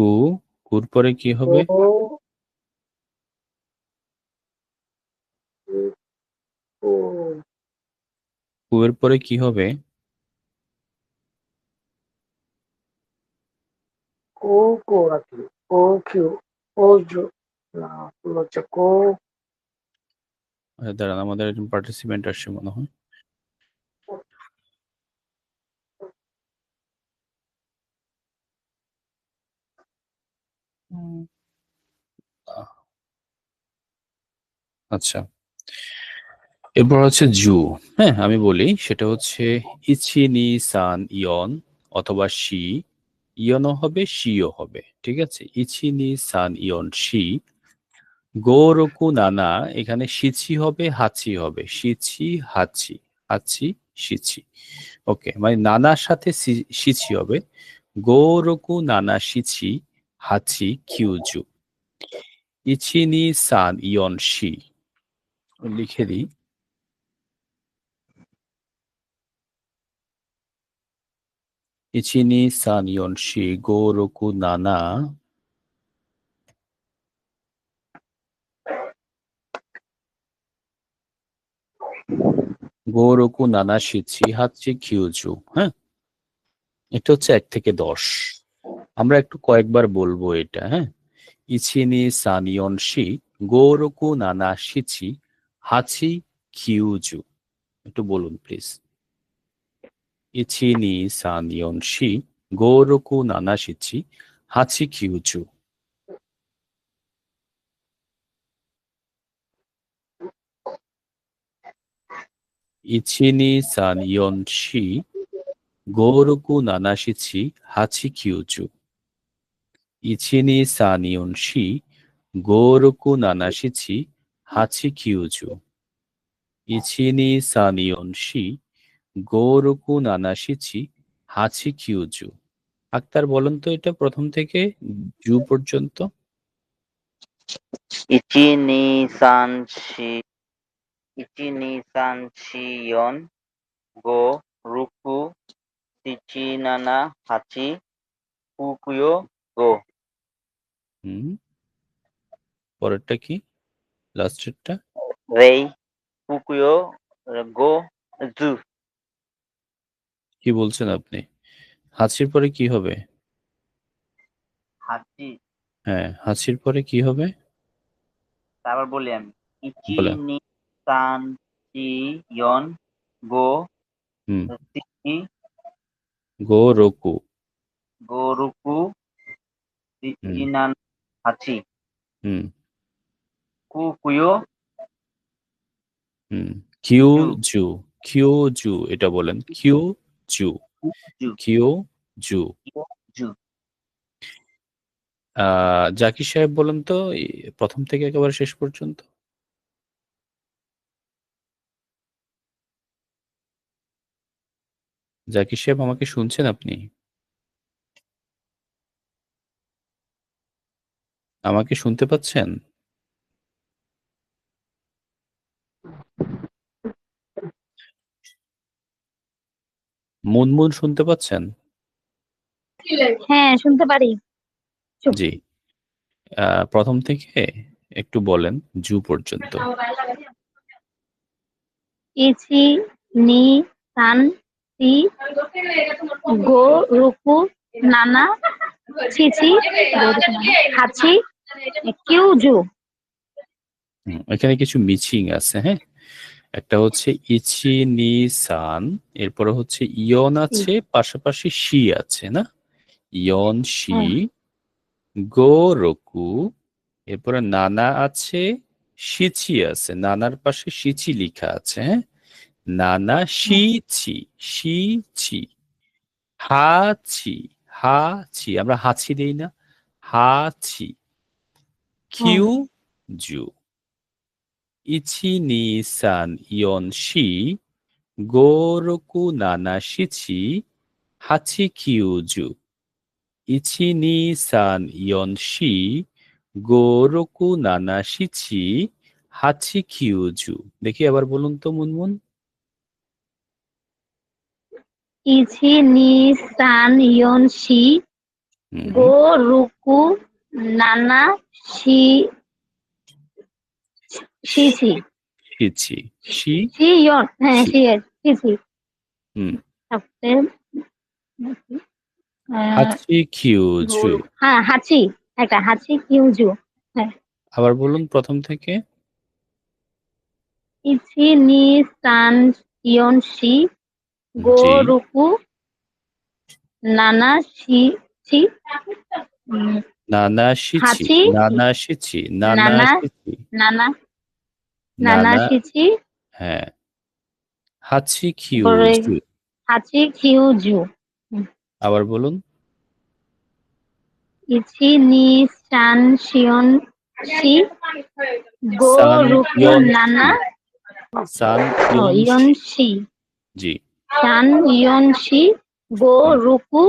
কু কুর পরে কি হবে? কো কো কু এর পরে কি হবে? কো কো আছে কিউ জু। না হচ্ছে কো দাঁড়ান আমাদের একজন পার্টিসিপেন্ট আসছে মনে হয়। আচ্ছা। এরপর হচ্ছে জু। হ্যাঁ আমি বলি সেটা হচ্ছে ইচি নি সান ইয়ন অথবা শি। ইয়নও হবে, শিও হবে, ঠিক আছে? ইচি নি সান ইয়ন, শি। গোরকু নানা, এখানে সিছি হবে হাচি হবে। সিছি হাচি হাচি সিছি ওকে মানে নানার সাথে সিছি হবে। গোরকু নানা সিছি হাচি কিউজু। ইচিনি সান ইয়ন শি। লিখে দিই। ইচিনি সান ইয়ন শি, গোরকু নানা। গোরকু নানা শিছি হাচ্ছি কিউজু হ্যাঁ? এটা হচ্ছে এক থেকে দশ। আমরা একটু কয়েকবার বলব এটা হ্যাঁ? ইচিনি সান ইয়ন শি গোরকু নানা শিছি হাচি কিউজু একটু বলুন প্লিজ ইচিনি সান ইয়ন শি গোরকু নানা শিছি হাচি কিউজু ইচিনি সান ইয়ন শি গোরকু নানা শিছি হাচি কিউজু ইচিনি সান ইয়ন শি গোরকু নানা শিছি হাচি কিউজু। ইচিনি সান ইয়ন শি গোরকু নানা শিছি হাচি কিউজু। আক্তার, বলেন তো এটা প্রথম থেকে জু পর্যন্ত। ইচি নি সান শি ইচি নি সান শি ইয়ন গো রুকু সিচি নানা হাচি, কুকুয়ো গো। হুম। পরেরটা কি? লাস্টেরটা? রেই কুকুয়ো গো জু। কি বলছেন আপনি? হাসির পরে কি হবে? হাচি। হ্যাঁ হাসির পরে কি হবে? তারপর বলি আমি। ইচি নি সান শি ইয়ন গো হুম। গো রকু। গো রুকু সিচি নানা হাচি। হুম। কুকুয়ো হুম কিউ জু। কিউ জু এটা বলেন। কিউ জু। কিউ জু। জাকির সাহেব বলেন তো প্রথম থেকে একেবারে শেষ পর্যন্ত। জাকির সাহেব আমাকে শুনছেন আপনি? আমাকে শুনতে পাচ্ছেন? মুনমুন শুনতে পাচ্ছেন? হ্যাঁ শুনতে পারি। জি। প্রথম থেকে একটু বলেন জু পর্যন্ত। ইচি নি সান সি গো রুকু নানা ছিছি হাচি কিউ এখানে কিছু মিচিং আছে হ্যাঁ? একটা হচ্ছে ইচি নি সান এরপরে হচ্ছে ইয়ন আছে পাশাপাশি শি আছে না? ইয়ন শি গো রকু এরপরে নানা আছে সিচি আছে নানার পাশে সিচি লেখা আছে হ্যাঁ? নানা সিচি সিচি হাচি হাচি আমরা হাছি দেই না হাচি কিউ জু ইচি নি সান ইয়ন শি। গোরকু নানা শিচি। হাচি কিউ জু ইচি নি সান ইয়ন শি। গোরকু নানা শিচি। হাচি কিউ জু দেখি আবার বলুন তো মুনমুন। ইচি নি সান ইয়ন হুম, গো রুকু নানা শি শিছি শিছি শি শি? ইয়ন। হ্যাঁ শি। শি শিছি হুম। তারপরে হাচি কিউজু হ্যাঁ হাচি। একটা হাচি কিউজু আবার বলুন প্রথম থেকে। ইচি নি সান ইয়ন শি গো রুকু নানা শি শি। উম, নানা শিছি নানা শিছি নানা নানা। শিছি নানা নানা নানা শিছি হ্যাঁ। হাচি হাচি আবার বলুন। নি সান শিয়ন শি গো রুকু ইয়ন নানা। সান ইয়ন ইয়ন শি জি। সান ইয়ন শি গো রুকু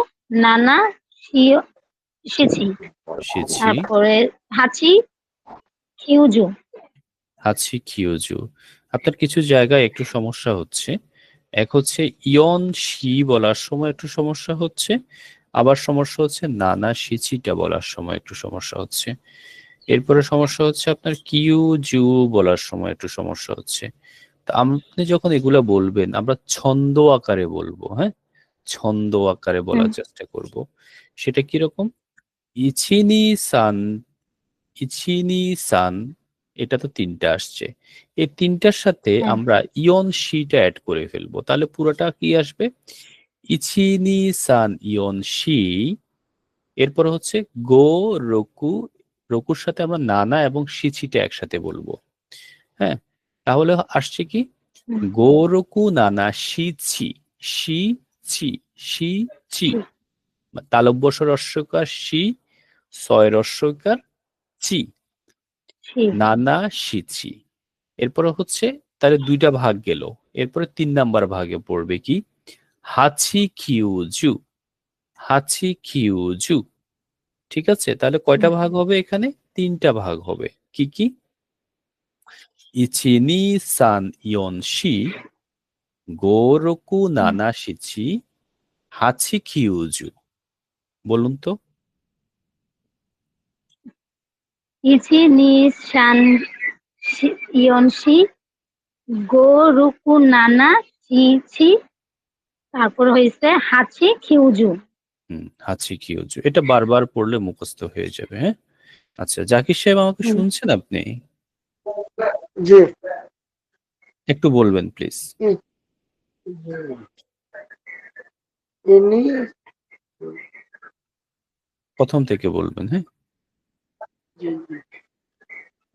নানা শিয় শিছি শিছি তারপরে হাচি কিউজু হাচি কিউজু আপনার কিছু জায়গায় একটু সমস্যা হচ্ছে। এক হচ্ছে ইয়ন শি বলার সময় একটু সমস্যা হচ্ছে। আবার সমস্যা হচ্ছে নানা শিচিটা বলার সময় একটু সমস্যা হচ্ছে। এরপরে সমস্যা হচ্ছে আপনার কিউ জু বলার সময় একটু সমস্যা হচ্ছে। তা আপনি যখন এগুলা বলবেন আমরা ছন্দ আকারে বলব হ্যাঁ? ছন্দ আকারে বলার চেষ্টা করব। সেটা কীরকম? ইচিনি সান ইচিনি সান এটা তো তিনটা আসছে। এই তিনটার সাথে হ্যাঁ। আমরা ইয়ন শিটা অ্যাড করে ফেলব। তাহলে পুরোটা কি আসবে? ইচিনি সান ইয়ন শি এরপর হচ্ছে গো রকু রকুর সাথে আমরা নানা এবং শিচিটা একসাথে বলব। হ্যাঁ তাহলে আসছে কি। গো রকু নানা শিছি শি ছি শি চি তালব্য রস্যকার শি ছয় রস্যকার চি। নানা শিছি এরপরে হচ্ছে তাহলে দুইটা ভাগ গেল। এরপরে তিন নাম্বার ভাগে পড়বে কি? হাছি কিউজু হাছি কিউজু ঠিক আছে? তাহলে কয়টা। ভাগ হবে এখানে? তিনটা ভাগ হবে। কি কি? ইচিনি সান ইয়ন শি। গোরকু নানা শিছি হাছি কিউজু বলুন তো। ইচি নি সান শি- ইয়ন শি গো রুকু নানা চিছি তারপর হয়েছে হাচি কিউজু হুম হাছি কিউজু এটা বারবার পড়লে মুখস্থ হয়ে যাবে হ্যাঁ? আচ্ছা জাকির সাহেব আমাকে শুনছেন আপনি? জি। একটু বলবেন প্লিজ। ইনি প্রথম থেকে বলবেন হ্যাঁ?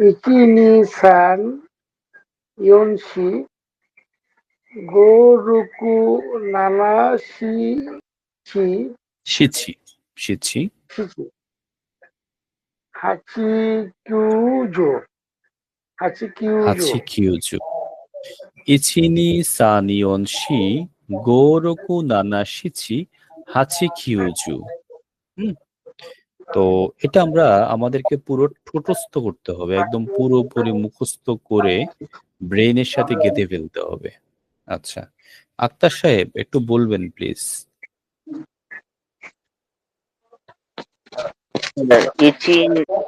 ইচিনি সান ইয়নশি গো নানা শিছি শিছি শিছি হাচি কিউজো হাচি কিউজো হাছি কিউজু ইচিনি সানিয়ন শি গোরকু নানা শিছি হাছি কিউজু হুম। তো এটা আমরা আমাদেরকে পুরো ঠোঁটস্থ করতে হবে, একদম পুরোপুরি মুখস্থ করে ব্রেনের সাথে গেঁথে ফেলতে হবে আচ্ছা আক্তার সাহেব, একটু বলবেন প্লিজ ইচি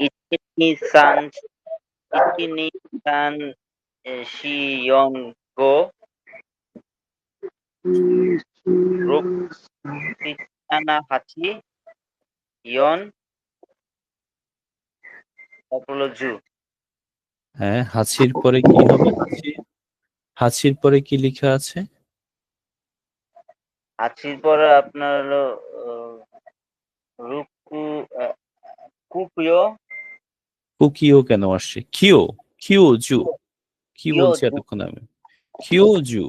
ইচিনি সান ইচিনি সান শিয়ন গো রুক। নানা ইয়ন জু হ্যাঁ হাসির পরে কি হবে? হাসির পরে কি লেখা আছে? হাচির পরে আপনার হলো রুকু কুপিও কুকিও। কেন আসছে? কিও কিও জু। কি বলছি এতক্ষণ আমি। কিও জু।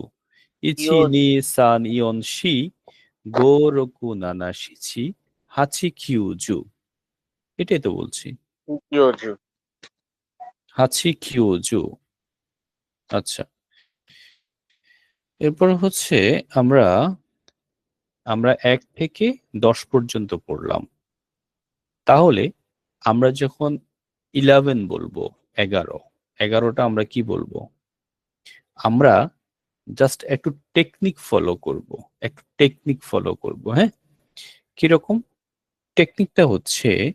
ইচি নি সান ইয়ন শি গো রকু নানা শিছি হাচি কিউ জু। এটাই তো বলছি। কুপিও জু হাচি কিউ জু আচ্ছা। এরপর হচ্ছে আমরা আমরা এক থেকে দশ পর্যন্ত পড়লাম। তাহলে আমরা যখন ইলেভেন বলব, এগারো, এগারোটা আমরা কি বলব? আমরা জাস্ট একটু টেকনিক ফলো করব, একটু টেকনিক ফলো করব হ্যাঁ? কীরকম? টেকনিকটা হচ্ছে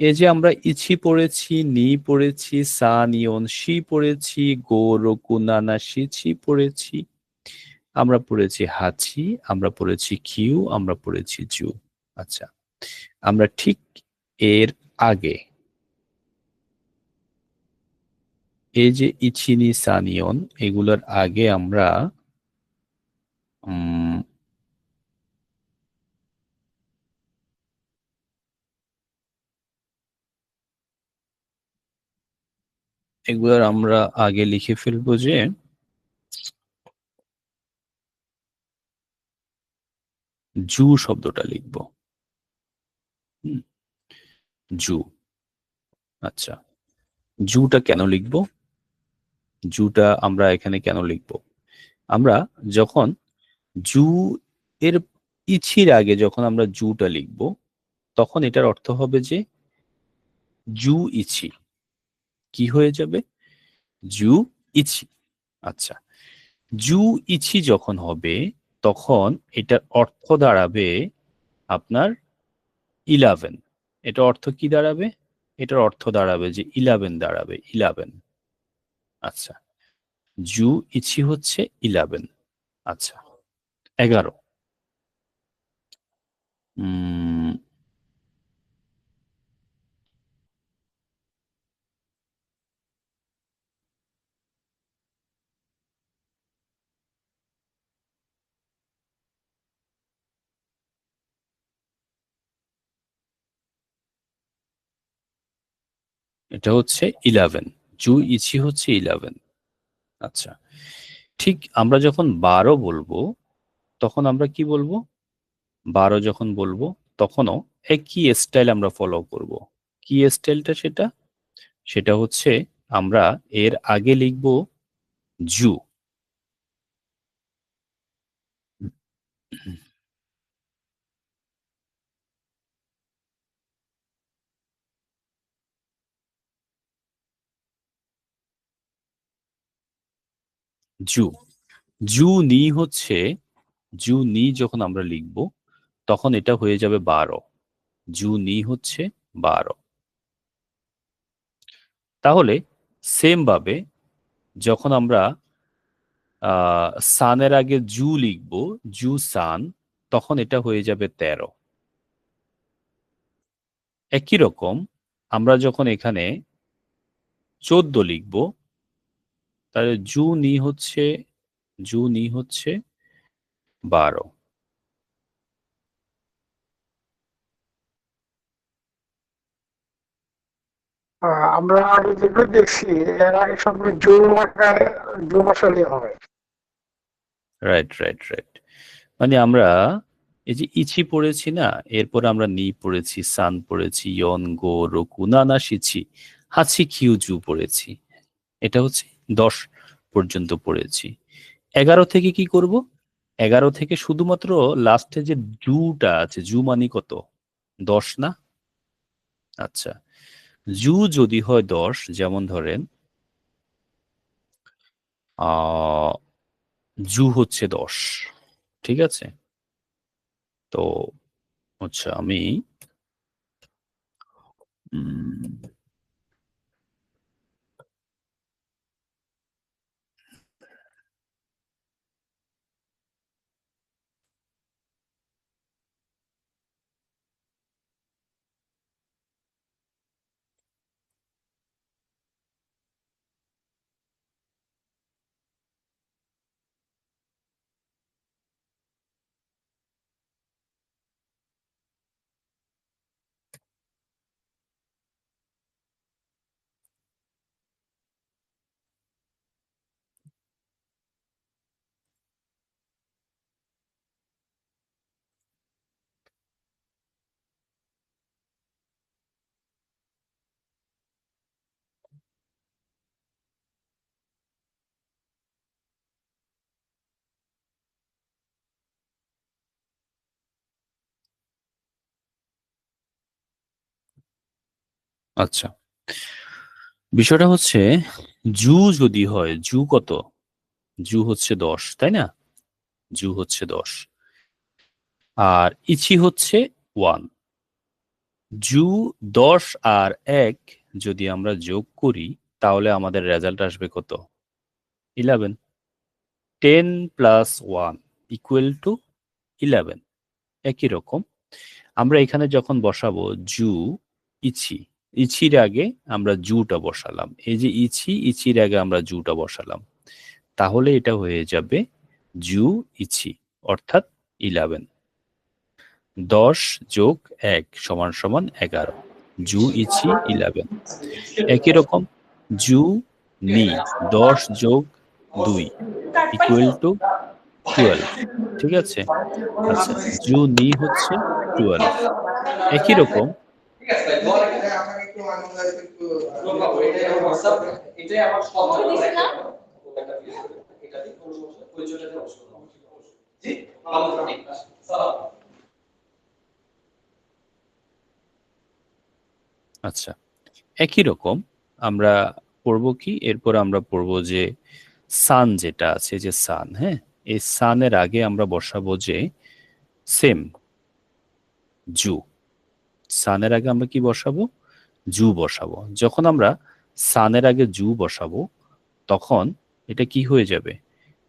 এই যে আমরা ইছি পড়েছি, নি পড়েছি, সা, নিয়ন, শি পড়েছি, গো রকু নানা সিছি পড়েছি। আমরা পড়েছি হাছি আমরা পড়েছি কিউ, আমরা পড়েছি জু। আচ্ছা আমরা ঠিক এর আগে এই যে ইছিনি সানিয়ন এগুলোর আগে আমরা এগুলোর আমরা আগে লিখে ফেলব যে জু শব্দটা লিখব। জু। আচ্ছা জুটা কেন লিখব? জুটা আমরা এখানে কেন লিখব? আমরা যখন জু এর ইছির আগে যখন আমরা জুটা লিখব, তখন এটার অর্থ হবে যে জু ইছি। কি হয়ে যাবে? জু ইছি। আচ্ছা। জু ইছি যখন হবে তখন এটার অর্থ দাঁড়াবে আপনার ইলেভেন এটা অর্থ কি দাঁড়াবে? এটার অর্থ দাঁড়াবে যে ইলেভেন দাঁড়াবে ইলেভেন আচ্ছা। জু ইছি হচ্ছে ইলেভেন আচ্ছা। এগারো। উম, এটা হচ্ছে ইলেভেন জু ইছি হচ্ছে ইলেভেন আচ্ছা ঠিক আমরা যখন বারো বলব, তখন আমরা কি বলব? বারো যখন বলব, তখনও একই স্টাইল আমরা ফলো করব। কি স্টাইলটা সেটা? সেটা হচ্ছে আমরা এর আগে লিখব জু। জু। জু নি হচ্ছে, জু নি যখন আমরা লিখব, তখন এটা হয়ে যাবে বারো। জু নি হচ্ছে বারো। তাহলে সেম ভাবে যখন আমরা সানের আগে জু লিখব, জু সান, তখন এটা হয়ে যাবে তেরো। একই রকম আমরা যখন এখানে চোদ্দ লিখব তাহলে জু নি হচ্ছে জু নি হচ্ছে বারো। আহ, আমরা আগে যেগুলো দেখছি এর আগে সবগুলো জুন মাসে জুন মাসালে হবে। রাইট রাইট রাইট মানে আমরা এই যে ইচি পড়েছি না এরপর আমরা নি পড়েছি সান পড়েছি ইয়ন গো রকু নানা শিছি হাছি কিউ জু পড়েছি। এটা হচ্ছে দশ পর্যন্ত পড়েছি। এগারো থেকে কি করব? এগারো থেকে শুধুমাত্র লাস্টে যে জুটা আছে, জু মানে কত? দশ না? আচ্ছা জু যদি হয় দশ, যেমন ধরেন জু হচ্ছে দশ, ঠিক আছে? তো আচ্ছা আমি আচ্ছা। বিষয়টা হচ্ছে, জু যদি হয়, জু কত? জু হচ্ছে দশ, তাই না? জু হচ্ছে দশ। আর ইচি হচ্ছে ওয়ান। জু দশ আর এক যদি আমরা যোগ করি, তাহলে আমাদের রেজাল্ট আসবে কত? Eleven. Ten plus one equal two eleven. একই রকম। আমরা এখানে যখন বসাবো জু ইছি ইছির আগে আমরা জুটা বসালাম। এই যে ইছি, ইছির আগে আমরা জুটা বসালাম। তাহলে এটা হয়ে যাবে জু ইছি, অর্থাৎ ইলেভেন দশ যোগ এক সমান সমান এগারো। জু ইছি ইলেভেন একই রকম, জু নি, দশ যোগ দুই ইকুয়াল টু টুয়েলভ ঠিক আছে? আচ্ছা জু নি হচ্ছে টুয়েলভ একই রকম ঠিক আছে ভাই দল এখানে আপনাকে একটু আনন্দ একটু এটাই আমার হোয়াটসঅ্যাপ এটাই আমার সব এটা দিয়ে কোনো সমস্যা পরিচয়টাতে অসুবিধা জি? ভালো থাকুন সালাম। আচ্ছা একই রকম আমরা পড়ব কি? এরপর আমরা পড়ব যে সান যেটা আছে যে সান হ্যাঁ? এই সানের আগে আমরা বসাবো যে সেম জু সানের আগে আমরা কি বসাবো? জু বসাবো। যখন আমরা সানের আগে জু বসাবো, তখন এটা কি হয়ে যাবে?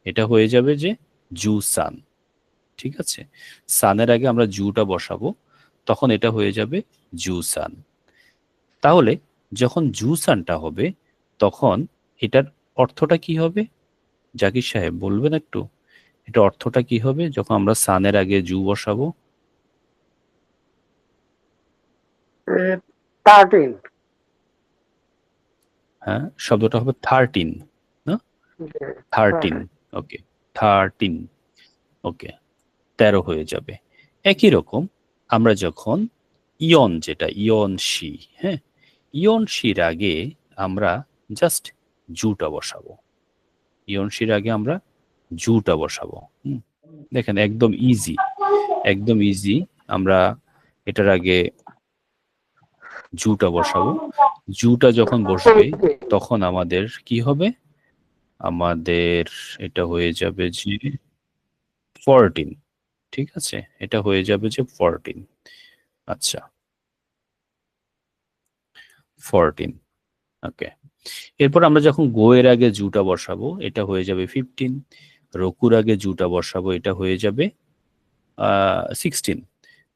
এটা হয়ে যাবে যে জু সান। ঠিক আছে? সানের আগে আমরা জুটা বসাবো, তখন এটা হয়ে যাবে জু সান। তাহলে যখন জু সানটা হবে, তখন এটার অর্থটা কি হবে? জাকির সাহেব, বলবেন একটু? এটা অর্থটা কি হবে? যখন আমরা সানের আগে জু বসাবো থার্টিন হ্যাঁ শব্দটা হবে thirteen thirteen okay thirteen okay তেরো হয়ে যাবে। একই রকম, আমরা যখন ইয়ন যেটা, ইয়ন শি হ্যাঁ ইয়ন শির আগে আমরা জাস্ট জুটা বসাবো। ইয়ন শির আগে আমরা জুটা বসাবো। দেখেন, একদম ইজি একদম ইজি আমরা এটার আগে জুটা বসাবো। জুটা যখন বসবে, তখন আমাদের কি হবে? আমাদের এটা হয়ে যাবে যে ফরটিন ঠিক আছে? এটা হয়ে যাবে যে ফরটিন আচ্ছা। ফরটিন ওকে এরপর আমরা যখন গো এর আগে জুটা বসাবো, এটা হয়ে যাবে ফিফটিন রকুর আগে জুটা বসাবো, এটা হয়ে যাবে সিক্সটিন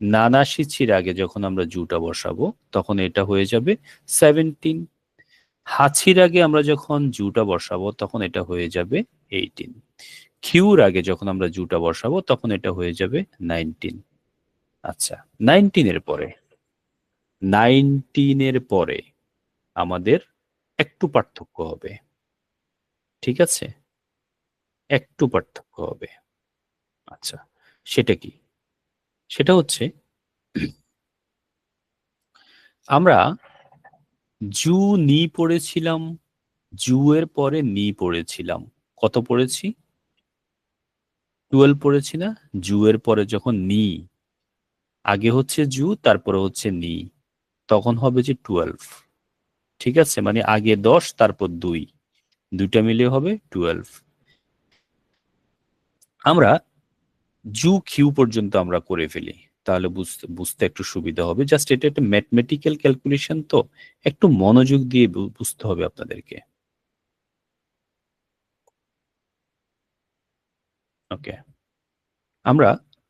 নানা সিচির আগে যখন আমরা জুটা বসাবো, তখন এটা হয়ে যাবে সেভেন্টিন হাছির আগে আমরা যখন জুটা বসাবো, তখন এটা হয়ে যাবে এইটিন কিউর আগে যখন আমরা জুটা বসাবো, তখন এটা হয়ে যাবে নাইনটিন আচ্ছা নাইনটিনের পরে। নাইনটিনের পরে আমাদের একটু পার্থক্য হবে। ঠিক আছে? একটু পার্থক্য হবে। আচ্ছা সেটা কি? সেটা হচ্ছে, আমরা জু নি পড়েছিলাম, জু এর পরে নি পড়েছিলাম। কত পড়েছি? টুয়েলভ পড়েছি না? জু এর পরে যখন নি, আগে হচ্ছে জু, তারপরে হচ্ছে নি, তখন হবে যে টুয়েলভ ঠিক আছে? মানে আগে দশ, তারপর দুই। দুইটা মিলে হবে টুয়েলভ আমরা জু কিউ পর্যন্ত আমরা করে ফেলি, তাহলে বুঝতে বুঝতে একটু সুবিধা হবে। জাস্ট এটা একটা ম্যাথমেটিক্যাল ক্যালকুলেশন তো, একটু মনোযোগ দিয়ে বুঝতে হবে আপনাদেরকে। ওকে আমরা